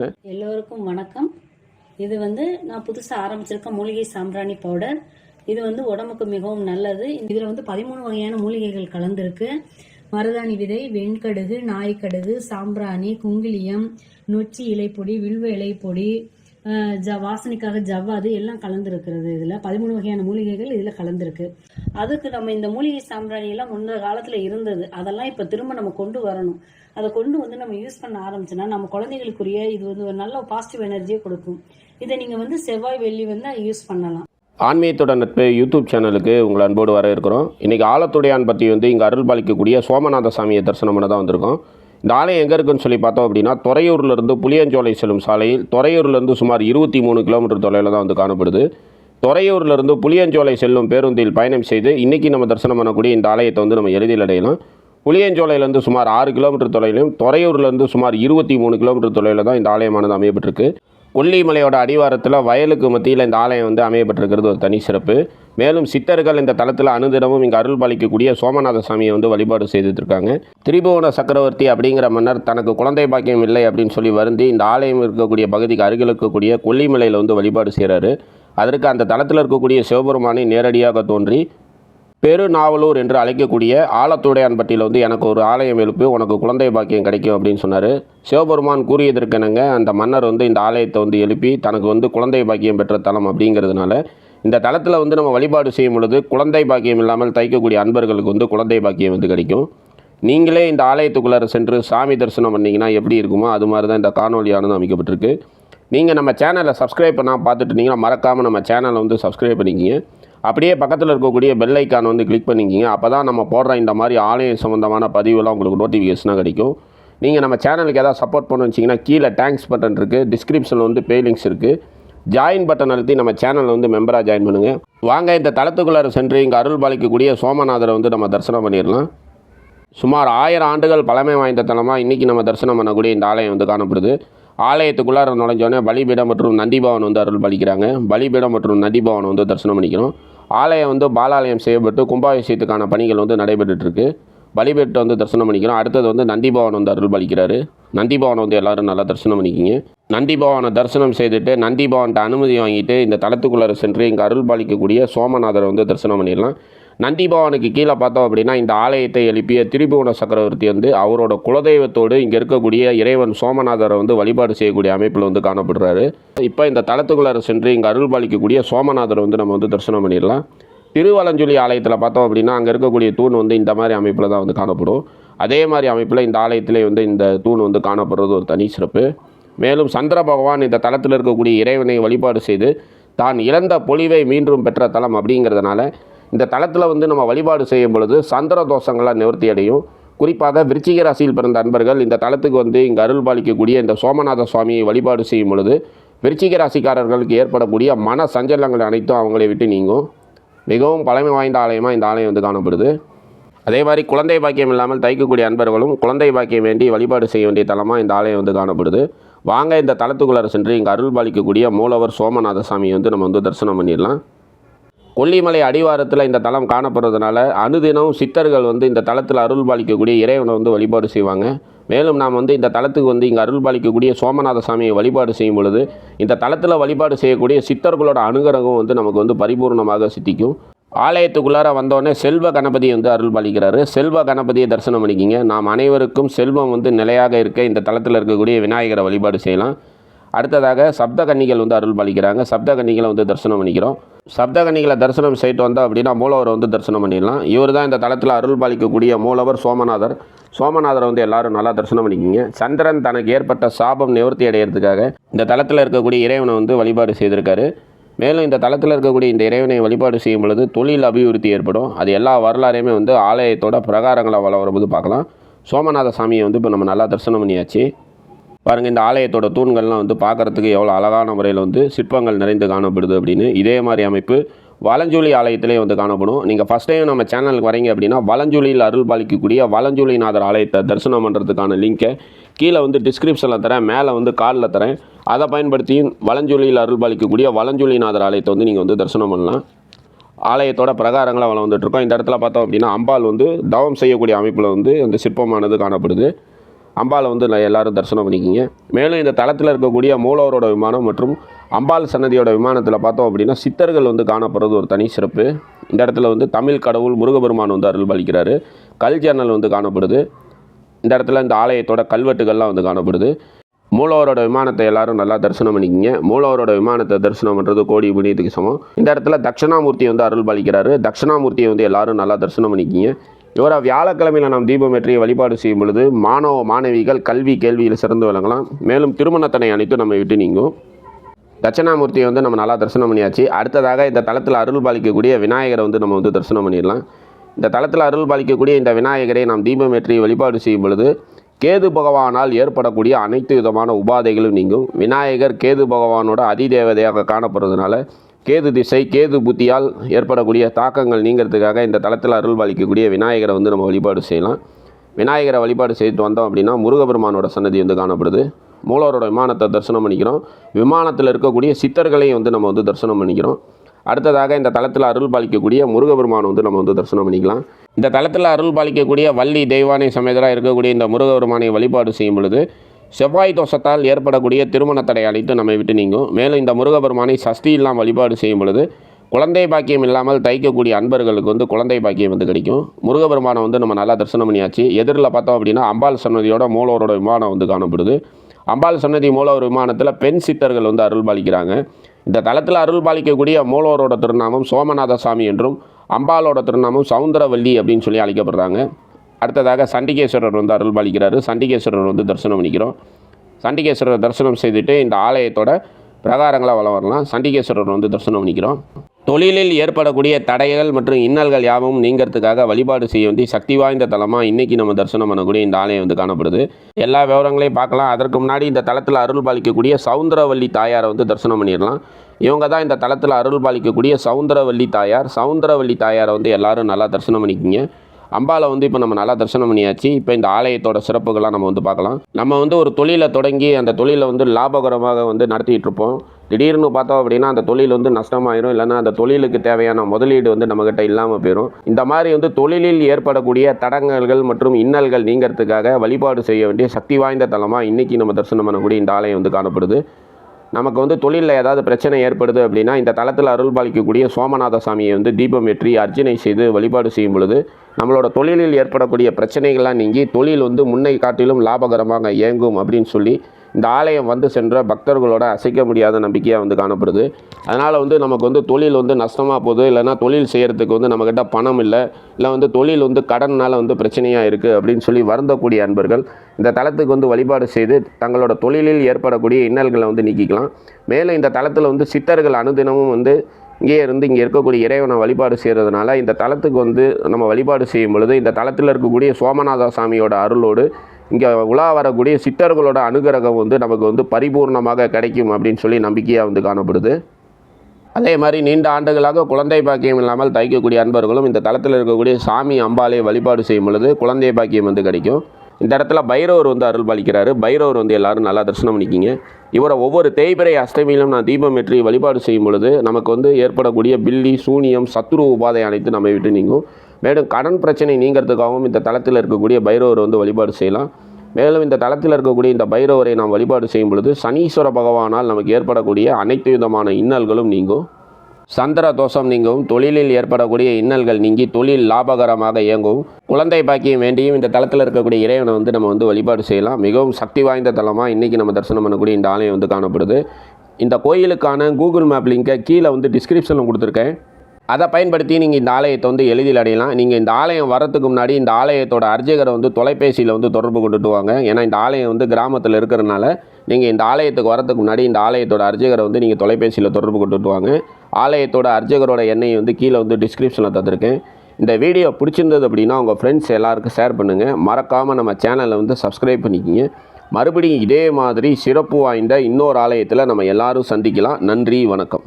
எல்லோருக்கும் வணக்கம். இது வந்து நான் புதுசாக ஆரம்பிச்சிருக்க மூலிகை சாம்பிராணி பவுடர் இது வந்து உடம்புக்கு மிகவும் நல்லது. இதில் வந்து பதிமூணு வகையான மூலிகைகள் கலந்துருக்கு. மருதாணி விதை வெண்கடுகு நாய்க்கடுகு சாம்பிராணி குங்கிலியம் நொச்சி இலைப்பொடி வில்வ இலைப்பொடி அஹ், ஜ வாசனைக்காக ஜவ்வாது எல்லாம் கலந்துருக்கிறது இதில். பதிமூணு வகையான மூலிகைகள் இதில் கலந்துருக்கு. அதுக்கு நம்ம இந்த மூலிகை சாம்பிராணி எல்லாம் முன்ன காலத்தில் இருந்தது. அதெல்லாம் இப்போ திரும்ப நம்ம கொண்டு வரணும். அதை கொண்டு வந்து நம்ம யூஸ் பண்ண ஆரம்பிச்சோன்னா நம்ம குழந்தைகளுக்குரிய இது வந்து ஒரு நல்ல பாசிட்டிவ் எனர்ஜியை கொடுக்கும். இதை நீங்கள் வந்து செவ்வாய் வெள்ளி வந்து யூஸ் பண்ணலாம். ஆன்மீகத்தோட நட்பு யூடியூப் சேனலுக்கு உங்களை அன்போடு வர இருக்கிறோம். இன்றைக்கி ஆலத்துடையான் பற்றி வந்து இங்கே அருள் பாலிக்கக்கூடிய சோமநாத சாமியை தரிசனம் பண்ண தான் வந்திருக்கோம். இந்த ஆலயம் எங்கே இருக்குன்னு சொல்லி பார்த்தோம் அப்படின்னா துறையூர்லேருந்து புளியஞ்சோலை செல்லும் சாலையில் துறையூர்லேருந்து சுமார் இருபத்தி மூணு கிலோமீட்டர் தொலைவில் தான் வந்து காணப்படுது. துறையூர்லேருந்து புளியஞ்சோலை செல்லும் பேருந்தில் பயணம் செய்து இன்றைக்கி நம்ம தரிசனம் பண்ணக்கூடிய இந்த ஆலயத்தை வந்து நம்ம எளிதில் அடையலாம். புளியஞ்சோலையிலேருந்து சுமார் ஆறு கிலோமீட்டர் தொலைவிலும் துறையூர்லேருந்து சுமார் இருபத்தி மூணு கிலோமீட்டர் தொலைவில் தான் இந்த ஆலயமானது அமையப்பட்டிருக்கு. கொல்லிமலையோட அடிவாரத்தில் வயலுக்கு மத்தியில் இந்த ஆலயம் வந்து அமையப்பட்டிருக்கிறது ஒரு தனி சிறப்பு. மேலும் சித்தர்கள் இந்த தளத்தில் அனுதினமும் இங்கே அருள் பாலிக்கக்கூடிய சோமநாத சாமியை வந்து வழிபாடு செய்துட்டுருக்காங்க திரிபுவன சக்கரவர்த்தி அப்படிங்கிற மன்னர் தனக்கு குழந்தை பாக்கியம் இல்லை அப்படின்னு சொல்லி வருந்தி இந்த ஆலயம் இருக்கக்கூடிய பகுதிக்கு அருகில் இருக்கக்கூடிய கொல்லிமலையில் வந்து வழிபாடு செய்கிறாரு அதற்கு அந்த தளத்தில் இருக்கக்கூடிய சிவபெருமானை நேரடியாக தோன்றி பெருநாவலூர் என்று அழைக்கக்கூடிய ஆலத்துடையான்பட்டியில் வந்து எனக்கு ஒரு ஆலயம் எழுப்பு உனக்கு குழந்தை பாக்கியம் கிடைக்கும் அப்படின்னு சொன்னார். சிவபெருமான் கூறியதற்கெனங்க அந்த மன்னர் வந்து இந்த ஆலயத்தை வந்து எழுப்பி தனக்கு வந்து குழந்தை பாக்கியம் பெற்ற தலம் அப்படிங்கிறதுனால இந்த தலத்தில் வந்து நம்ம வழிபாடு செய்யும் பொழுது குழந்தை பாக்கியம் இல்லாமல் தைக்கக்கூடிய அன்பர்களுக்கு வந்து குழந்தை பாக்கியம் வந்து கிடைக்கும். நீங்களே இந்த ஆலயத்துக்குள்ளார சென்று சாமி தரிசனம் பண்ணீங்கன்னா எப்படி இருக்குமோ அது மாதிரி தான் இந்த காணொலியானது அமைக்கப்பட்டிருக்கு. நீங்கள் நம்ம சேனலை சப்ஸ்கிரைப் பண்ணால் பார்த்துட்டு இருந்தீங்கன்னா மறக்காமல் நம்ம சேனலை வந்து சப்ஸ்கிரைப் பண்ணிக்கிங்க. அப்படியே பக்கத்தில் இருக்கக்கூடிய பெல் ஐக்கான் வந்து கிளிக் பண்ணிக்கிங்க. அப்போ தான் நம்ம போடுற இந்த மாதிரி ஆலயம் சம்மந்தமான பதிவுலாம் உங்களுக்கு நோட்டிஃபிகேஷனாக கிடைக்கும். நீங்கள் நம்ம சேனலுக்கு ஏதாவது சப்போர்ட் பண்ண வச்சிங்கன்னா கீழே டேங்க்ஸ் பட்டன் இருக்குது டிஸ்கிரிப்ஷனில் வந்து பே லிங்க்ஸ் இருக்குது ஜாயின் பட்டன் அழுத்தி நம்ம சேனலில் வந்து மெம்பராக ஜாயின் பண்ணுங்கள் வாங்க இந்த தளத்துக்குள்ளார சென்று இங்கே அருள் பாலிக்கக்கூடிய சோமநாதரை வந்து நம்ம தரிசனம் பண்ணிடலாம். சுமார் ஆயிரம் ஆண்டுகள் பழமை வாய்ந்த தலமாக இன்றைக்கி நம்ம தரிசனம் பண்ணக்கூடிய இந்த ஆலயம் வந்து காணப்படுது. ஆலயத்துக்குள்ளார நுழைஞ்சோடனே பலிபீடம் மற்றும் நந்திபவன் வந்து அருள் பலிக்கிறாங்க பலிபீடம் மற்றும் நந்திபவன் வந்து தரிசனம் பண்ணிக்கிறோம். ஆலயம் வந்து பாலாலயம் செய்யப்பட்டு கும்பாபிஷேகத்துக்கான பணிகள் வந்து நடைபெற்றுட்டு இருக்கு பலிபீட்டை வந்து தரிசனம் பண்ணிக்கிறோம். அடுத்தது வந்து நந்திபவன் வந்து அருள் பலிக்கிறாரு நந்திபவன் வந்து எல்லாரும் நல்லா தரிசனம் பண்ணிக்கிங்க. நந்திபவனை தரிசனம் செய்துட்டு நந்திபவன்கிட்ட அனுமதி வாங்கிட்டு இந்த தளத்துக்குள்ளார சென்று இங்கே அருள் பாலிக்கக்கூடிய சோமநாதரை வந்து தரிசனம் பண்ணிடலாம். நந்திபவனுக்கு கீழே பார்த்தோம் அப்படின்னா இந்த ஆலயத்தை எழுப்பிய திரிபுவன சக்கரவர்த்தி வந்து அவரோட குலதெய்வத்தோடு இங்கே இருக்கக்கூடிய இறைவன் சோமநாதரை வந்து வழிபாடு செய்யக்கூடிய அமைப்பில் வந்து காணப்படுறாரு. இப்போ இந்த தளத்துக்குள்ளார சென்று இங்கே அருள் பாலிக்கக்கூடிய சோமநாதரை வந்து நம்ம வந்து தரிசனம் பண்ணிடலாம். திருவலஞ்சுழி ஆலயத்தில் பார்த்தோம் அப்படின்னா அங்கே இருக்கக்கூடிய தூண் வந்து இந்த மாதிரி அமைப்பில் தான் வந்து காணப்படும். அதே மாதிரி அமைப்பில் இந்த ஆலயத்திலே வந்து இந்த தூண் வந்து காணப்படுறது ஒரு தனி சிறப்பு. மேலும் சந்திர பகவான் இந்த தளத்தில் இருக்கக்கூடிய இறைவனை வழிபாடு செய்து தான் இழந்த பொலிவை மீண்டும் பெற்ற தலம் அப்படிங்கிறதுனால இந்த தளத்தில் வந்து நம்ம வழிபாடு செய்யும் பொழுது சந்திர தோஷங்களாக நிவர்த்தி அடையும். குறிப்பாக விருச்சிக ராசியில் பிறந்த அன்பர்கள் இந்த தளத்துக்கு வந்து இங்கே அருள் பாலிக்கக்கூடிய இந்த சோமநாத சுவாமியை வழிபாடு செய்யும் பொழுது விருச்சிக ராசிக்காரர்களுக்கு ஏற்படக்கூடிய மன சஞ்சலங்கள் அனைத்தும் அவங்களை விட்டு நீங்கும். மிகவும் பழமை வாய்ந்த ஆலயமாக இந்த ஆலயம் வந்து காணப்படுது. அதே மாதிரி குழந்தை பாக்கியம் இல்லாமல் தைக்கக்கூடிய அன்பர்களும் குழந்தை பாக்கியம் வேண்டி வழிபாடு செய்ய வேண்டிய தலமாக இந்த ஆலயம் வந்து காணப்படுது. வாங்க இந்த தளத்துக்குள்ளார சென்று இங்கே அருள் பாலிக்கக்கூடிய மூலவர் சோமநாத சாமியை வந்து நம்ம வந்து தரிசனம் பண்ணிடலாம். கொல்லிமலை அடிவாரத்தில் இந்த தலம் காணப்படுறதுனால அனுதினம் சித்தர்கள் வந்து இந்த தலத்தில் அருள் பாலிக்கக்கூடிய இறைவனை வந்து வழிபாடு செய்வாங்க. மேலும் நாம் வந்து இந்த தலத்துக்கு வந்து இங்கே அருள் பாலிக்கக்கூடிய சோமநாத சாமியை வழிபாடு செய்யும் பொழுது இந்த தலத்தில் வழிபாடு செய்யக்கூடிய சித்தர்களோட அனுகிரகம் வந்து நமக்கு வந்து பரிபூர்ணமாக சித்திக்கும். ஆலயத்துக்குள்ளார வந்தோடனே செல்வ கணபதி வந்து அருள் பாலிக்கிறாரு. செல்வ கணபதியை தரிசனம் பண்ணிக்கிங்க. நாம் அனைவருக்கும் செல்வம் வந்து நிலையாக இருக்க இந்த தலத்தில் இருக்கக்கூடிய விநாயகரை வழிபாடு செய்யலாம். அடுத்ததாக சப்த கன்னிகள் வந்து அருள் பாலிக்கிறாங்க. சப்த கன்னிகளை வந்து தரிசனம் பண்ணிக்கிறோம். சப்தகனிகளை தரிசனம் செய்துட்டு வந்தோம் அப்படின்னா மூலவரை வந்து தரிசனம் பண்ணிடலாம். இவர் தான் இந்த தளத்தில் அருள் பாலிக்கக்கூடிய மூலவர் சோமநாதர். சோமநாதரை வந்து எல்லாரும் நல்லா தரிசனம் பண்ணிக்கிங்க. சந்திரன் தனக்கு ஏற்பட்ட சாபம் நிவர்த்தி அடையிறதுக்காக இந்த தளத்தில் இருக்கக்கூடிய இறைவனை வந்து வழிபாடு செய்திருக்காரு. மேலும் இந்த தளத்தில் இருக்கக்கூடிய இந்த இறைவனை வழிபாடு செய்யும் பொழுது தொழில் அபிவிருத்தி ஏற்படும். அது எல்லா வரலாறையுமே வந்து ஆலயத்தோட பிரகாரங்களை வள வரும்போது பார்க்கலாம். சோமநாத சாமியை வந்து இப்போ நம்ம நல்லா தரிசனம் பண்ணியாச்சு. பாருங்கள் இந்த ஆலயத்தோட தூண்கள்லாம் வந்து பார்க்குறதுக்கு எவ்வளோ அழகான முறையில் வந்து சிற்பங்கள் நிறைந்து காணப்படுது அப்படின்னு. இதே மாதிரி அமைப்பு வலஞ்சூலி ஆலயத்திலே வந்து காணப்படும். நீங்கள் ஃபஸ்ட் டைம் நம்ம சேனலுக்கு வரீங்க அப்படின்னா வலஞ்சூலியில் அருள் பாலிக்கக்கூடிய வலஞ்சூலிநாதர் ஆலயத்தை தரிசனம் பண்ணுறதுக்கான லிங்க்கை கீழே வந்து டிஸ்கிரிப்ஷனில் தரேன் மேலே வந்து காலில் தரேன். அதை பயன்படுத்தியும் வலஞ்சூலியில் அருள் பாலிக்கக்கூடிய வலஞ்சூலிநாதர் ஆலயத்தை வந்து நீங்கள் வந்து தரிசனம் பண்ணலாம். ஆலயத்தோட பிரகாரங்களை வளர்ந்துட்டுருக்கோம் இந்த இடத்துல பார்த்தோம் அப்படின்னா அம்பாள் வந்து தவம் செய்யக்கூடிய அமைப்பில் வந்து அந்த சிற்பமானது காணப்படுது. அம்பாவை வந்து ந- எல்லாரும் தரிசனம் பண்ணிக்கிங்க. மேலும் இந்த தளத்தில் இருக்கக்கூடிய மூலவரோட விமானம் மற்றும் அம்பாள் சன்னதியோட விமானத்தில் பார்த்தோம் அப்படின்னா சித்தர்கள் வந்து காணப்படுறது ஒரு தனி சிறப்பு. இந்த இடத்துல வந்து தமிழ் கடவுள் முருகபெருமான் வந்து அருள் பலிக்கிறாரு கல் ஜன்னல் வந்து காணப்படுது. இந்த இடத்துல இந்த ஆலயத்தோட கல்வெட்டுகள்லாம் வந்து காணப்படுது. மூலவரோட விமானத்தை எல்லாரும் நல்லா தரிசனம் பண்ணிக்கிங்க. மூலவரோட விமானத்தை தரிசனம் பண்ணுறது கோடி புண்ணியத்துக்கு சமம். இந்த இடத்துல தட்சிணாமூர்த்தி வந்து அருள் பலிக்கிறாரு தட்சிணாமூர்த்தியை வந்து எல்லாரும் நல்லா தரிசனம் பண்ணிக்கிங்க. இவரை வியாழக்கிழமையில் நாம் தீபம் ஏற்றி வழிபாடு செய்யும் பொழுது மாணவ மாணவிகள் கல்வி கேள்வியில் சிறந்து விளங்கலாம். மேலும் திருமணத்தனை அனைத்தும் நம்ம விட்டு நீங்கும். தட்சிணாமூர்த்தியை வந்து நம்ம நல்லா தரிசனம் பண்ணியாச்சு. அடுத்ததாக இந்த தளத்தில் அருள் பாலிக்கக்கூடிய விநாயகரை வந்து நம்ம வந்து தரிசனம் பண்ணிடலாம். இந்த தளத்தில் அருள் பாலிக்கக்கூடிய இந்த விநாயகரை நாம் தீபம் ஏற்றி வழிபாடு செய்யும் பொழுது கேது பகவானால் ஏற்படக்கூடிய அனைத்து விதமான உபாதைகளும் நீங்கும். விநாயகர் கேது பகவானோட அதிதேவதையாக காணப்படுறதுனால கேது திசை கேது புத்தியால் ஏற்படக்கூடிய தாக்கங்கள் நீங்கிறதுக்காக இந்த தளத்தில் அருள் பாலிக்கக்கூடிய விநாயகரை வந்து நம்ம வழிபாடு செய்யலாம். விநாயகரை வழிபாடு செய்துட்டு வந்தோம் அப்படின்னா முருகபெருமானோட சன்னதி வந்து காணப்படுது. மூலவரோட விமானத்தை தரிசனம் பண்ணிக்கிறோம். விமானத்தில் இருக்கக்கூடிய சித்தர்களையும் வந்து நம்ம வந்து தரிசனம் பண்ணிக்கிறோம். அடுத்ததாக இந்த தளத்தில் அருள் பாலிக்கக்கூடிய முருகபெருமானை வந்து நம்ம வந்து தரிசனம் பண்ணிக்கலாம். இந்த தளத்தில் அருள் பாலிக்கக்கூடிய வள்ளி தெய்வானை சமேதராக இருக்கக்கூடிய இந்த முருகபெருமானை வழிபாடு செய்யும் பொழுது செவ்வாய் தோஷத்தால் ஏற்படக்கூடிய திருமண தடை அளித்து நம்மை விட்டு நீங்கும். மேலும் இந்த முருகபெருமானை சஷ்டி இல்லாமல் வழிபாடு செய்யும் பொழுது குழந்தை பாக்கியம் இல்லாமல் தைக்கக்கூடிய அன்பர்களுக்கு வந்து குழந்தை பாக்கியம் வந்து கிடைக்கும். முருகபெருமானை வந்து நம்ம நல்லா தரிசனம் பண்ணியாச்சு. எதிரில் பார்த்தோம் அப்படின்னா அம்பாள் சன்னதியோட மூலவரோட விமானம் வந்து காணப்படுது. அம்பாள் சன்னதி மூலவர் விமானத்தில் பெண் சித்தர்கள் வந்து அருள் பாலிக்கிறாங்க. இந்த தளத்தில் அருள் பாலிக்கக்கூடிய மூலவரோட திருநாமம் சோமநாத சாமி என்றும் அம்பாளோட திருநாமம் சவுந்தரவல்லி அப்படின்னு சொல்லி அழைக்கப்படுறாங்க. அடுத்ததாக சண்டிகேஸ்வரர் வந்து அருள் பாலிக்கிறாரு சண்டிகேஸ்வரர் வந்து தரிசனம் பண்ணிக்கிறோம். சண்டிகேஸ்வரர் தரிசனம் செய்துட்டு இந்த ஆலயத்தோட பிரகாரங்களை வளம் வரலாம். சண்டிகேஸ்வரர் வந்து தரிசனம் பண்ணிக்கிறோம். தொழிலில் ஏற்படக்கூடிய தடைகள் மற்றும் இன்னல்கள் யாவும் நீங்கிறதுக்காக வழிபாடு செய்ய வேண்டிய சக்தி வாய்ந்த தலமாக இன்றைக்கி நம்ம தரிசனம் பண்ணக்கூடிய இந்த ஆலயம் வந்து காணப்படுது. எல்லா விவரங்களையும் பார்க்கலாம். அதற்கு முன்னாடி இந்த தளத்தில் அருள் பாலிக்கக்கூடிய சவுந்தரவல்லி தாயாரை வந்து தரிசனம் பண்ணிடலாம். இவங்க தான் இந்த தளத்தில் அருள் பாலிக்கக்கூடிய சவுந்தரவல்லி தாயார். சவுந்தரவல்லி தாயாரை வந்து எல்லாரும் நல்லா தரிசனம் பண்ணிக்கிங்க. அம்பாவை வந்து இப்போ நம்ம நல்லா தரிசனம் பண்ணியாச்சு. இப்போ இந்த ஆலயத்தோட சிறப்புகள்லாம் நம்ம வந்து பார்க்கலாம். நம்ம வந்து ஒரு தொழிலை தொடங்கி அந்த தொழிலை வந்து லாபகரமாக வந்து நடத்திட்டு இருப்போம். திடீர்னு பார்த்தோம் அப்படின்னா அந்த தொழில் வந்து நஷ்டமாயிரும். இல்லைன்னா அந்த தொழிலுக்கு தேவையான முதலீடு வந்து நம்மக்கிட்ட இல்லாமல் போயிடும் இந்த மாதிரி வந்து தொழிலில் ஏற்படக்கூடிய தடங்கல்கள் மற்றும் இன்னல்கள் நீங்கிறதுக்காக வழிபாடு செய்ய வேண்டிய சக்தி வாய்ந்த தலமாக இன்றைக்கி நம்ம தரிசனம் பண்ணக்கூடிய இந்த ஆலயம் வந்து காணப்படுது. நமக்கு வந்து தொழிலில் ஏதாவது பிரச்சனை ஏற்படுது அப்படின்னா இந்த தளத்தில் அருள் பாலிக்கக்கூடிய சோமநாத சாமியை வந்து தீபம் வெற்றி அர்ச்சனை செய்து வழிபாடு செய்யும் பொழுது நம்மளோட தொழிலில் ஏற்படக்கூடிய பிரச்சனைகள்லாம் நீங்கி தொழில் வந்து முன்னை காட்டிலும் லாபகரமாக இயங்கும் அப்படின்னு சொல்லி இந்த ஆலயம் வந்து சென்ற பக்தர்களோட அசைக்க முடியாத நம்பிக்கையாக வந்து காணப்படுது. அதனால் வந்து நமக்கு வந்து தொழில் வந்து நஷ்டமாக போகுது. இல்லைன்னா தொழில் செய்கிறதுக்கு வந்து நம்மக்கிட்ட பணம் இல்லை. இல்லை வந்து தொழில் வந்து கடனால் வந்து பிரச்சனையாக இருக்குது அப்படின்னு சொல்லி வருந்தக்கூடிய அன்பர்கள் இந்த தளத்துக்கு வந்து வழிபாடு செய்து தங்களோட தொழிலில் ஏற்படக்கூடிய இன்னல்களை வந்து நீக்கிக்கலாம். மேலும் இந்த தளத்தில் வந்து சித்தர்கள் அனுதினமும் வந்து இங்கேயே இருந்து இங்கே இருக்கக்கூடிய இறைவனை வழிபாடு செய்கிறதுனால இந்த தளத்துக்கு வந்து நம்ம வழிபாடு செய்யும் பொழுது இந்த தளத்தில் இருக்கக்கூடிய சோமநாத சாமியோட அருளோடு இங்கே உலா வரக்கூடிய சித்தர்களோட அனுகிரகம் வந்து நமக்கு வந்து பரிபூர்ணமாக கிடைக்கும் அப்படின்னு சொல்லி நம்பிக்கையாக வந்து காணப்படுது. அதே மாதிரி நீண்ட ஆண்டுகளாக குழந்தை பாக்கியம் இல்லாமல் தைக்கக்கூடிய அன்பர்களும் இந்த தளத்தில் இருக்கக்கூடிய சாமி அம்பாலை வழிபாடு செய்யும் பொழுது குழந்தை பாக்கியம் வந்து கிடைக்கும். இந்த இடத்துல பைரவர் வந்து அருள் பாலிக்கிறாரு. பைரவர் வந்து எல்லாரும் நல்லா தரிசனம் பண்ணிக்கிங்க. இவரை ஒவ்வொரு தேய்பிரை அஷ்டமியிலும் நான் தீபம் ஏற்றி வழிபாடு செய்யும் பொழுது நமக்கு வந்து ஏற்படக்கூடிய பில்லி சூனியம் சத்ரு உபாதை அனைத்து நம்மை விட்டு நீங்கும். மேலும் கடன் பிரச்சனை நீங்கிறதுக்காகவும் இந்த தளத்தில் இருக்கக்கூடிய பைரவர் வந்து வழிபாடு செய்யலாம். மேலும் இந்த தளத்தில் இருக்கக்கூடிய இந்த பைரவரை நாம் வழிபாடு செய்யும் பொழுது சனீஸ்வர பகவானால் நமக்கு ஏற்படக்கூடிய அனைத்து விதமான இன்னல்களும் நீங்கும். சந்திர தோஷம் நீங்கும். தொழிலில் ஏற்படக்கூடிய இன்னல்கள் நீங்கி தொழில் லாபகரமாக இயங்கும். குழந்தை பாக்கியம் வேண்டியும் இந்த தளத்தில் இருக்கக்கூடிய இறைவனை வந்து நம்ம வந்து வழிபாடு செய்யலாம். மிகவும் சக்தி வாய்ந்த தலமாக இன்றைக்கி நம்ம தரிசனம் பண்ணக்கூடிய இந்த ஆலயம் வந்து காணப்படுது. இந்த கோயிலுக்கான கூகுள் மேப் லிங்கை கீழே வந்து டிஸ்கிரிப்ஷனில் கொடுத்துருக்கேன். அதை பயன்படுத்தி நீங்கள் இந்த ஆலயத்தை வந்து எளிதில் அடையலாம். நீங்கள் இந்த ஆலயம் வரத்துக்கு முன்னாடி இந்த ஆலயத்தோட அர்ச்சகரை வந்து தொலைபேசியில் வந்து தொடர்பு கொண்டுட்டு வாங்க. ஏன்னா இந்த ஆலயம் வந்து கிராமத்தில் இருக்கிறனால நீங்கள் இந்த ஆலயத்துக்கு வரத்துக்கு முன்னாடி இந்த ஆலயத்தோட அர்ச்சகரை வந்து நீங்கள் தொலைபேசியில் தொடர்பு கொண்டுட்டு வாங்க. ஆலயத்தோட அர்ச்சகரோட எண்ணெயை வந்து கீழே வந்து டிஸ்கிரிப்ஷனில் தந்திருக்கேன். இந்த வீடியோ பிடிச்சிருந்தது அப்படின்னா உங்கள் ஃப்ரெண்ட்ஸ் எல்லாருக்கும் ஷேர் பண்ணுங்கள் மறக்காமல் நம்ம சேனலை வந்து சப்ஸ்கிரைப் பண்ணிக்கிங்க. மறுபடியும் இதே மாதிரி சிறப்பு வாய்ந்த இன்னொரு ஆலயத்தில் நம்ம எல்லோரும் சந்திக்கலாம். நன்றி வணக்கம்.